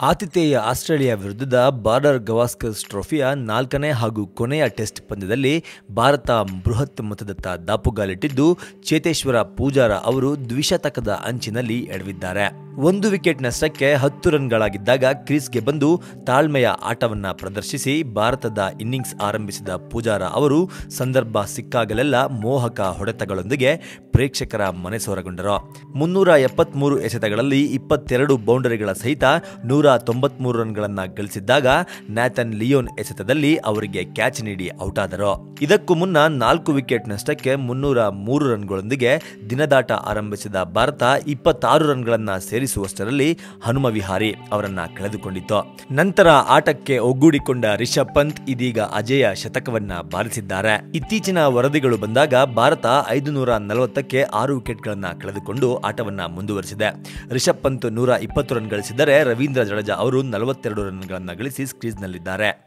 ಆತಿಥೇಯ ಆಸ್ಟ್ರೇಲಿಯಾ ವಿರುದ್ಧದ ಬಾರ್ಡರ್ ಗವಾಸ್ಕರ್ ಟ್ರೋಫಿಯ ನಾಲ್ಕನೇ ಹಾಗೂ ಕೊನೆಯ ಟೆಸ್ಟ್ ಪಂದ್ಯದಲ್ಲಿ ಭಾರತ ಬೃಹತ್ ಮೊತ್ತದತ್ತ ದಾಪುಗಾಲಿಟ್ಟಿದ್ದು, ಚೇತೇಶ್ವರ ಪೂಜಾರ ಅವರು ದ್ವಿಶತಕದ ಅಂಚಿನಲ್ಲಿ ಎಡವಿದ್ದಾರೆ. ಒಂದು ವಿಕೆಟ್ ನಷ್ಟಕ್ಕೆ ಹತ್ತು ರನ್ಗಳಾಗಿದ್ದಾಗ ಕ್ರೀಸ್ಗೆ ಬಂದು ತಾಳ್ಮೆಯ ಆಟವನ್ನ ಪ್ರದರ್ಶಿಸಿ ಭಾರತದ ಇನ್ನಿಂಗ್ಸ್ ಆರಂಭಿಸಿದ ಪೂಜಾರ ಅವರು ಸಂದರ್ಭ ಸಿಕ್ಕಾಗಲೆಲ್ಲ ಮೋಹಕ ಹೊಡೆತಗಳೊಂದಿಗೆ ಪ್ರೇಕ್ಷಕರ ಮನಸೋರಗೊಂಡರು ಮುನ್ನೂರ ಎಪ್ಪತ್ಮೂರು ಎಸೆತಗಳಲ್ಲಿ ಇಪ್ಪತ್ತೆರಡು ಬೌಂಡರಿಗಳ ಸಹಿತ ನೂರ ತೊಂಬತ್ಮೂರು ರನ್ಗಳನ್ನು ಗಳಿಸಿದ್ದಾಗ ನ್ಯಾಥನ್ ಲಿಯೋನ್ ಎಸೆತದಲ್ಲಿ ಅವರಿಗೆ ಕ್ಯಾಚ್ ನೀಡಿ ಔಟ್ ಆದರು ಇದಕ್ಕೂ ಮುನ್ನ ನಾಲ್ಕು ವಿಕೆಟ್ ನಷ್ಟಕ್ಕೆ ಮುನ್ನೂರ ಮೂರು ರನ್ಗಳೊಂದಿಗೆ ದಿನದಾಟ ಆರಂಭಿಸಿದ ಭಾರತ ಇಪ್ಪತ್ತಾರು ರನ್ಗಳನ್ನ ಸೇರಿಸುವಷ್ಟರಲ್ಲಿ ಹನುಮ ವಿಹಾರಿ ಅವರನ್ನ ಕಳೆದುಕೊಂಡಿತ್ತು ನಂತರ ಆಟಕ್ಕೆ ಒಗ್ಗೂಡಿಕೊಂಡ ರಿಷಬ್ ಪಂತ್ ಇದೀಗ ಅಜೇಯ ಶತಕವನ್ನ ಬಾರಿಸಿದ್ದಾರೆ. ಇತ್ತೀಚಿನ ವರದಿಗಳು ಬಂದಾಗ ಭಾರತ ಐದು ನೂರ ನಲವತ್ತಕ್ಕೆ ಆರು ವಿಕೆಟ್ಗಳನ್ನ ಕಳೆದುಕೊಂಡು ಆಟವನ್ನ ಮುಂದುವರಿಸಿದೆ. ರಿಷಬ್ ಪಂತ್ ನೂರ ಇಪ್ಪತ್ತು ರನ್ ಗಳಿಸಿದರೆ ರವೀಂದ್ರ ಜಡೇಜಾ ಅವರು ನಲವತ್ತೆರಡು ರನ್ಗಳನ್ನ ಗಳಿಸಿ ಕ್ರೀಸ್ನಲ್ಲಿದ್ದಾರೆ